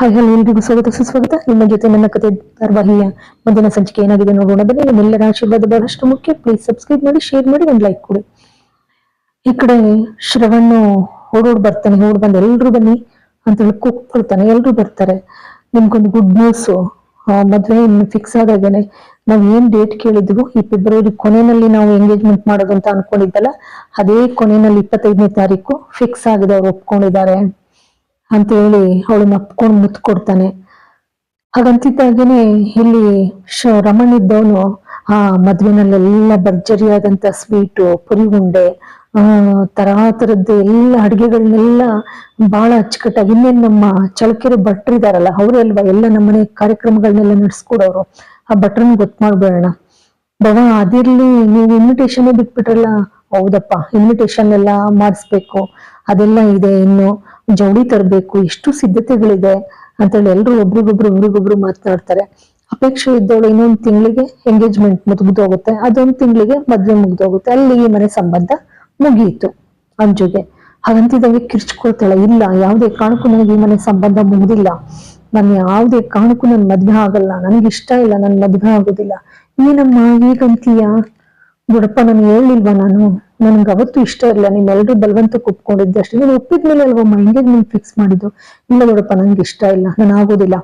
Hi hello ಎಲ್ರಿಗೂ ಸ್ವಾಗತ, ಸುಸ್ವಾಗತ. ನಿಮ್ಮ ಜೊತೆ ನನ್ನ ಕತೆ ಧಾರವಾಹಿಯ ಮುಂದಿನ ಸಂಚಿಕೆ ಏನಾಗಿದೆ ನೋಡೋಣ. ಬನ್ನಿ, ನಿಮ್ಮೆಲ್ಲರ ಆಶೀರ್ವಾದ ಬಹಳಷ್ಟು ಮುಖ್ಯ. ಪ್ಲೀಸ್ ಸಬ್ಸ್ಕ್ರೈಬ್ ಮಾಡಿ ಶೇರ್ ಮಾಡಿ, ಒಂದು ಲೈಕ್ ಕೊಡಿ. ಈ ಕಡೆ ಶ್ರವಣ್ಣು ಓಡೋಡ್ ಬರ್ತಾನೆ, ಓಡ್ ಬಂದು ಎಲ್ರು ಬನ್ನಿ ಅಂತ ಹೇಳಿ ಕೂಗ್ಕೊಳ್ತಾನೆ ಎಲ್ರು ಬರ್ತಾರೆ. ನಿಮ್ಗೊಂದು ಗುಡ್ ನ್ಯೂಸ್ ಮದ್ವೆ ಇನ್ನು ಫಿಕ್ಸ್ ಆದಾಗೇನೆ. ನಾವು ಏನ್ ಡೇಟ್ ಕೇಳಿದ್ರು ಈ ಫೆಬ್ರವರಿ ಕೊನೆಯಲ್ಲಿ ನಾವು ಎಂಗೇಜ್ಮೆಂಟ್ ಮಾಡೋದು ಅಂತ ಅನ್ಕೊಂಡಿದ್ದಲ್ಲ, ಅದೇ ಕೊನೆಯಲ್ಲಿ ಇಪ್ಪತ್ತೈದನೇ ತಾರೀಕು ಫಿಕ್ಸ್ ಆಗಿದೆ ಅವ್ರು ಒಪ್ಕೊಂಡಿದ್ದಾರೆ ಅಂತ ಹೇಳಿ ಅವಳನ್ನ ಅಪ್ಕೊಂಡು ಮುತ್ತು ಕೊಡ್ತಾನೆ ಹಾಗಂತಿದ್ದಾಗೇನೆ ಇಲ್ಲಿ ಶ ರಮಣ್ ಇದ್ದವನು, ಆ ಮದ್ವೆನಲ್ಲೆಲ್ಲ ಭರ್ಜರಿಯಾದಂತ ಸ್ವೀಟು, ಪುರಿ ಉಂಡೆ, ಆ ತರಾ ಎಲ್ಲ ಅಡುಗೆಗಳನ್ನೆಲ್ಲ ಬಹಳ ಅಚ್ಚುಕಟ್ಟಾಗಿ ಇನ್ನೇನು ನಮ್ಮ ಚಳಕೆರೆ ಭಟ್ರು ಇದಾರಲ್ಲ ಅವರಲ್ವಾ ಎಲ್ಲ ನಮ್ಮನೆ ಕಾರ್ಯಕ್ರಮಗಳನ್ನೆಲ್ಲ ನಡೆಸ್ಕೊಡೋರು? ಆ ಭಟ್ರನ್ ಗೊತ್ತು ಮಾಡ್ಬೇಡೋಣ. ಬವ ಅದಿರ್ಲಿ ನೀವು ಇನ್ವಿಟೇಷನ್ ಬಿಟ್ಬಿಟ್ರಲ್ಲ, ಹೌದಪ್ಪ ಇನ್ವಿಟೇಷನ್ ಎಲ್ಲ ಮಾಡಿಸ್ಬೇಕು. ಅದೆಲ್ಲ ಇದೆ ಇನ್ನು. ಜವಳಿ ತರಬೇಕು, ಎಷ್ಟು ಸಿದ್ಧತೆಗಳಿದೆ ಅಂತೇಳಿ ಎಲ್ರು ಒಬ್ರಿಗೊಬ್ರು ಒಬ್ರಿಗೊಬ್ರು ಮಾತನಾಡ್ತಾರೆ. ಅಪೇಕ್ಷೆ ಇದ್ದವಳು ಇನ್ನೊಂದು ತಿಂಗಳಿಗೆ ಎಂಗೇಜ್ಮೆಂಟ್ ಮುಗಿದೋಗುತ್ತೆ ಅದೊಂದು ತಿಂಗಳಿಗೆ ಮದ್ವೆ ಮುಗ್ದೋಗುತ್ತೆ ಅಲ್ಲಿಗೆ ಮನೆ ಸಂಬಂಧ ಮುಗಿಯಿತು ಅಂಜುಗೆ. ಹಾಗಂತಿದ್ದಾಗೆ ಕಿರ್ಚ್ಕೊಳ್ತಾಳೆ, ಇಲ್ಲ, ಯಾವುದೇ ಕಾರಣಕ್ಕೂ ನನಗೆ ಈ ಮನೆ ಸಂಬಂಧ ಮುಗಿದಿಲ್ಲ. ನಾನು ಯಾವುದೇ ಕಾರಣಕ್ಕೂ ನನ್ ಮದ್ವೆ ಆಗಲ್ಲ ನನಗೆ ಇಷ್ಟ ಇಲ್ಲ, ನನ್ ಮದ್ವೆ ಆಗೋದಿಲ್ಲ. ಏನಮ್ಮ ಈಗಂತೀಯ ಬುಡಪ್ಪ ನಾನು ಹೇಳಿಲ್ವಾ ನಾನು? ನನ್ಗೆ ಅವತ್ತು ಇಷ್ಟ ಇಲ್ಲ. ನಿಮ್ಮೆಲ್ಲರೂ ಬಲವಂತಕ್ಕೆ ಒಪ್ಕೊಂಡಿದ್ದೆ ಅಷ್ಟೇ. ನೀವು ಒಪ್ಪಿದ್ಮೇಲೆ ಅಲ್ವಮ್ಮ ನೀನ್ ಫಿಕ್ಸ್ ಮಾಡಿದ್ದು? ಇಲ್ಲ ನೋಡಪ್ಪ ನನ್ಗೆ ಇಷ್ಟ ಇಲ್ಲ. ನಾನು ಆಗೋದಿಲ್ಲ.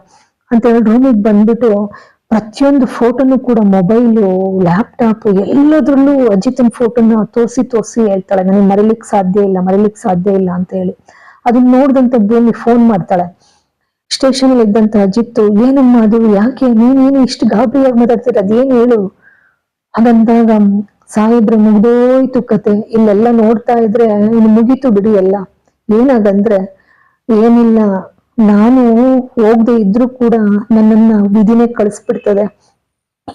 ಅಂತ ಹೇಳಿ ರೂಮಿಗೆ ಬಂದ್ಬಿಟ್ಟು ಪ್ರತಿಯೊಂದು ಫೋಟೋನು ಕೂಡ ಮೊಬೈಲು ಲ್ಯಾಪ್ಟಾಪ್ ಎಲ್ಲದ್ರಲ್ಲೂ ಅಜಿತನ್ ಫೋಟೋನ ತೋರಿಸಿ ತೋರಿಸಿ ಹೇಳ್ತಾಳೆ. ನನಗೆ ಮರಿಲಿಕ್ಕೆ ಸಾಧ್ಯ ಇಲ್ಲ, ಮರಿಲಿಕ್ಕೆ ಸಾಧ್ಯ ಇಲ್ಲ ಅಂತ ಹೇಳಿ. ಅದನ್ನ ನೋಡ್ದಂತ ಭೂಮಿ ಫೋನ್ ಮಾಡ್ತಾಳೆ. ಸ್ಟೇಷನ್ ಅಲ್ಲಿ ಇದ್ದಂತ ಅಜಿತ್ ಏನಮ್ಮ ಅದು? ಯಾಕೆ? ನೀನೇನು ಇಷ್ಟು ಗಾಬರಿಯಾಗಿ ಮಾತಾಡ್ತೀರ ಅದೇನು ಹೇಳು? ಹಾಗಂದಾಗ ಸಾಹೇಬ್ರೆ, ಮುಗ್ದೋಯ್ತು ಕತೆ. ಇಲ್ಲೆಲ್ಲ ನೋಡ್ತಾ ಇದ್ರೆ, ಇನ್ನು ಮುಗೀತು ಬಿಡಿ ಎಲ್ಲ. ಏನಾಗಂದ್ರೆ, ಏನಿಲ್ಲ. ನಾನು ಹೋಗದೆ ಇದ್ರೂ ಕೂಡ ನನ್ನನ್ನ ವಿಧಿನೇ ಕಳಿಸ್ಬಿಡ್ತದೆ.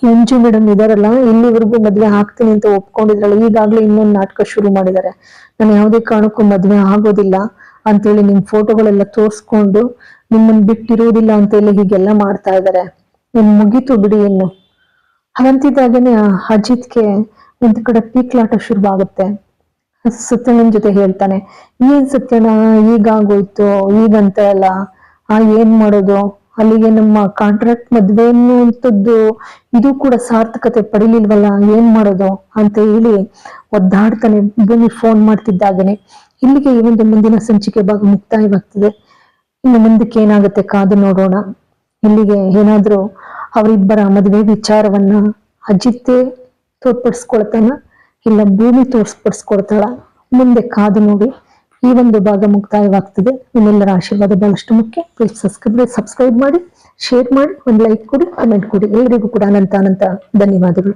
ಮಂಜು ಮೇಡಮ್ ಇದಾರಲ್ಲ, ಇಲ್ಲಿವರೆಗೂ ಮದ್ವೆ ಆಗ್ತೀನಿ ಅಂತ ಒಪ್ಕೊಂಡಿದ್ರಲ್ಲ, ಈಗಾಗ್ಲೇ ಇನ್ನೊಂದು ನಾಟಕ ಶುರು ಮಾಡಿದ್ದಾರೆ. ನಾನು ಯಾವುದೇ ಕಾರಣಕ್ಕೂ ಮದ್ವೆ ಆಗೋದಿಲ್ಲ ಅಂತೇಳಿ ನಿಮ್ ಫೋಟೋಗಳೆಲ್ಲ ತೋರ್ಸ್ಕೊಂಡು ನಿಮ್ಮನ್ನ ಬಿಟ್ಟಿರೋದಿಲ್ಲ ಅಂತೇಳಿ ಹೀಗೆಲ್ಲ ಮಾಡ್ತಾ ಇದ್ದಾರೆ. ಇನ್ ಮುಗೀತು ಬಿಡಿ ಇನ್ನು. ಹಾಗಂತಿದ್ದಾಗೇನೆ ಅಜಿತ್ಗೆ ಒಂದ್ ಕಡೆ ಪೀಕ್ಲಾಟ ಶುರುವಾಗುತ್ತೆ. ಸತ್ಯನ ಜೊತೆ ಹೇಳ್ತಾನೆ. ಏನ್ ಸತ್ಯನ? ಈಗಾಗೋಯ್ತು, ಈಗಂತ ಅಲ್ಲ. ಆ ಏನ್ ಮಾಡೋದು? ಅಲ್ಲಿಗೆ ನಮ್ಮ ಕಾಂಟ್ರಾಕ್ಟ್ ಮದ್ವೆ ಅನ್ನುವಂಥದ್ದು, ಇದು ಕೂಡ ಸಾರ್ಥಕತೆ ಪಡಿಲಿಲ್ವಲ್ಲ? ಏನ್ ಮಾಡೋದು? ಅಂತ ಹೇಳಿ ಒದ್ದಾಡ್ತಾನೆ. ಭೂಮಿ ಫೋನ್ ಮಾಡ್ತಿದ್ದಾಗನೆ. ಇಲ್ಲಿಗೆ ಈ ಒಂದು ಮುಂದಿನ ಸಂಚಿಕೆ ಭಾಗ ಮುಕ್ತಾಯವಾಗ್ತದೆ. ಇನ್ನು ಮುಂದಕ್ಕೆ ಏನಾಗುತ್ತೆ ಕಾದು ನೋಡೋಣ. ಇಲ್ಲಿಗೆ ಏನಾದ್ರೂ ಅವರಿಬ್ಬರ ಮದುವೆ ವಿಚಾರವನ್ನ ಅಜಿತ್ತೇ ತೋರ್ಪಡಿಸ್ಕೊಳ್ತಾನ? ಇಲ್ಲ, ಭೂಮಿ ತೋರ್ಸ್ಪಡಿಸ್ಕೊಡ್ತಾಳ ಮುಂದೆ ಕಾದು ನೋಡಿ. ಈ ಒಂದು ಭಾಗ ಮುಕ್ತಾಯವಾಗ್ತದೆ. ನಿಮ್ಮೆಲ್ಲರ ಆಶೀರ್ವಾದ ಬಹಳಷ್ಟು ಮುಖ್ಯ. ಪ್ಲೀಸ್ ಸಬ್ಸ್ಕ್ರೈಬ್ ಸಬ್ಸ್ಕ್ರೈಬ್ ಮಾಡಿ ಶೇರ್ ಮಾಡಿ, ಒಂದು ಲೈಕ್ ಕೊಡಿ ಕಮೆಂಟ್ ಕೊಡಿ. ಎಲ್ಲರಿಗೂ ಕೂಡ ಅನಂತ ಅನಂತ ಧನ್ಯವಾದಗಳು.